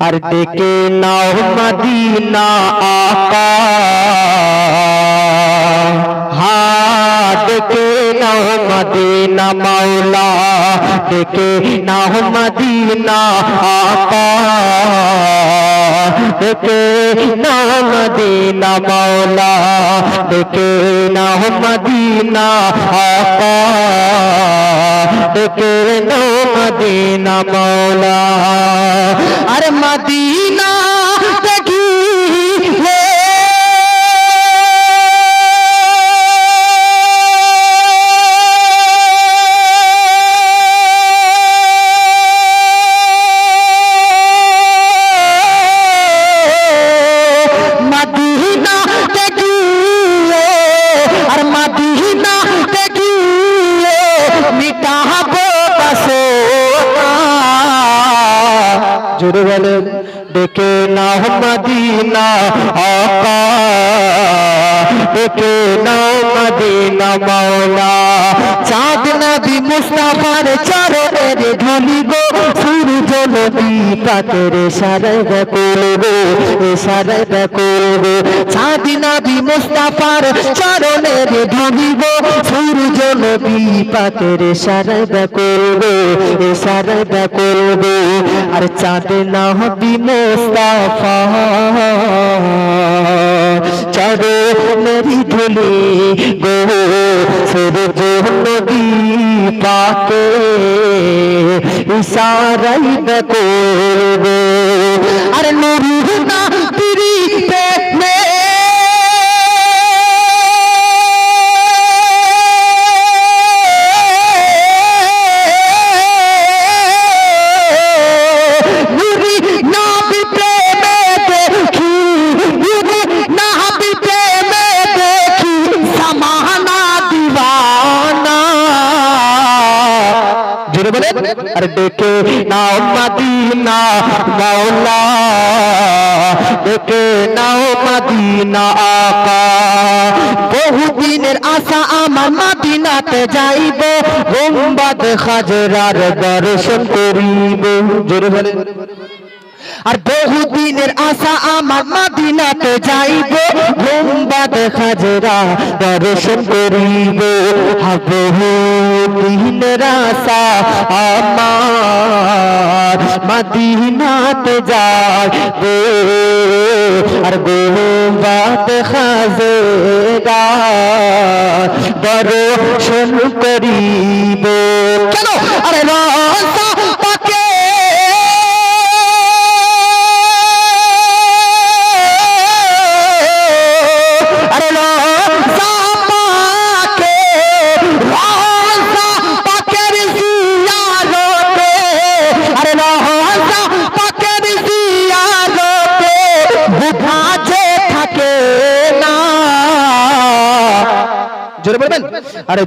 আর ডেকে নাও মদিনা আকা হা ডেকে নাও মদিনা মাওলা। ডেকে নাও মদিনা আকা ডেকে নাও মদিনা মাওলা। ডেকে নাও মদিনা আকা ডেকে নাও মদিনা মৌলা। আর মদিনা জোরে বলেন ডেকে নাও মদিনা, আকা। ডেকে নাও মদিনা, মাওলা। চাঁদ নবী মুস্তাফার চরণের ধুলিব সূর্য নবী পাকের সারদ করব সারদ করব নবী মুস্তাফার চরণের ধুলিব সূর্য পাকের সারদ করব সারদ করব আর চাঁদ নবী মুস্তাফা চরো মেরি ধুলি গো সূর্য নবী পাকে ইশারাই করব আর আরে ডেকে নাও মদিনা, মাওলা। ডেকে নাও মদিনা আকা বহুদিনের আশা আমার মদিনাতে যাইব। হোমবাদ হাজরার দর্শন করিব। জোরে আর বহুদিনের আশা আমার মদিনাতে যাইব হোমবাদ হাজরা দর্শন করিব। বহুদিনের আশা আমার, মদিনাতে যাইব আর গোবাদ হাজরা দর্শন করিব। কেন? আরে জোরে বলবেন? আরে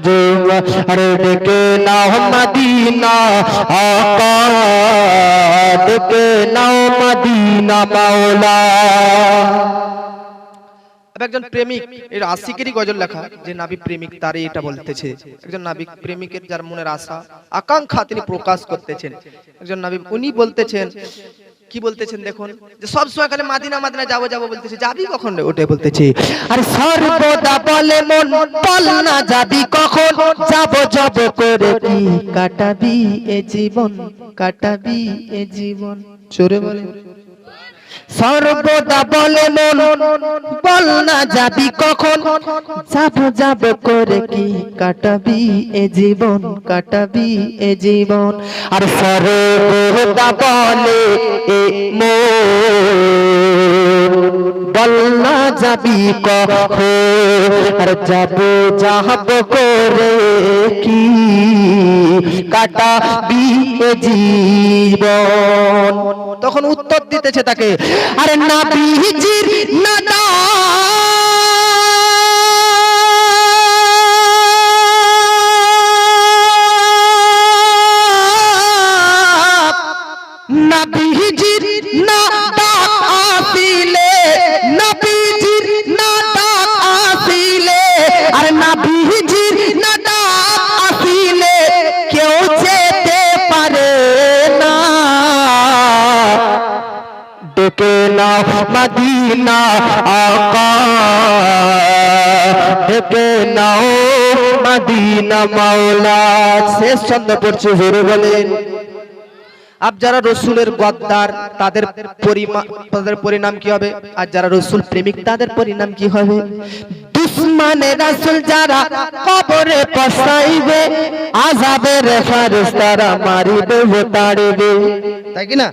আরে ডেকে নাও মদিনা আকা ডেকে নাও মদিনা মাওলা। একজন প্রেমিক এর আশিকেরই গজল লেখা, যে নাবিক প্রেমিক তারই এটা বলতেছে। একজন নাবিক প্রেমিকের যার মনের আশা, আকাঙ্ক্ষা তিনি প্রকাশ করতেছেন। একজন নাবিক উনি বলতেছেন কি বলতেছেন দেখুন? যে সব সময় খালি মাদিনা মাদিনা যাব যাব বলতেছে। যাবি কখন? রে? ওটাই বলতেছি। আরে সর্বদা বলে মন বল না যাবি কখন? যাব যাব করে কি কাটাবি এ জীবন কাটাবি এ জীবন। চোরে বলে সর্বদা বলে মন বল না যাবি কখন? যাব যাব করে কি কাটাবি এ জীবন, কাটাবি এ জীবন? আর সর্বদা বলে এ বল না যাবি কখন? আর যাব যাব করে কি কাটাবি এ জীবন। তখন উত্তর দিতেছে তাকে, আরে না বিজির না না আসিলে আরে না বিজির মদিনা আকা নাও। মদিনা মাওলা। শেষ বলেন। আপ যারা রসুলের গদ্দার, তাদের তাদের পরিণাম কি হবে? আর যারা রসুল প্রেমিক, তাদের পরিণাম কি হবে? দুশ্মনে রাসুল যারা কবরে পসাইবে আজাবের ফারিস্তারা মারিবে ও তাড়িবে। তাই কি না?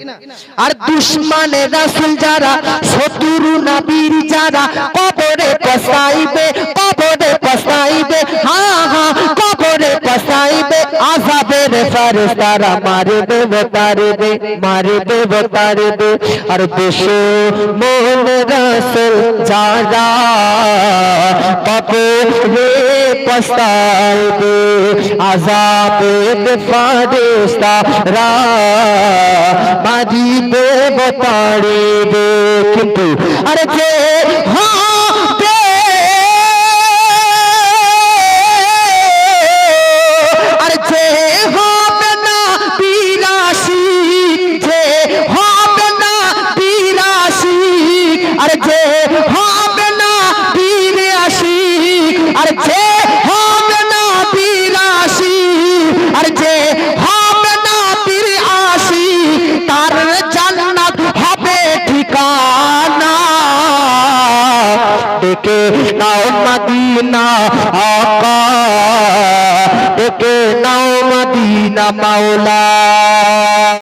আর দুশ্মনে রাসুল যারা শত্রু নবীর যারা কবরে পসাইবে কবরে পসাইবে হ্যাঁ হ্যাঁ কবরে পসাইবে আজাবের ফারিস্তারা মারিবে ও তাড়িবে মারিবে ও তাড়িবে আর দেশে মন রাসুল যারা কবরে পসাইবে আজাবের ফারিস্তারা মারিবে বতাড়িবে কিন্তু আরে যে ডেকে নাও মদিনা আকা। ডেকে নাও মদিনা মাওলা।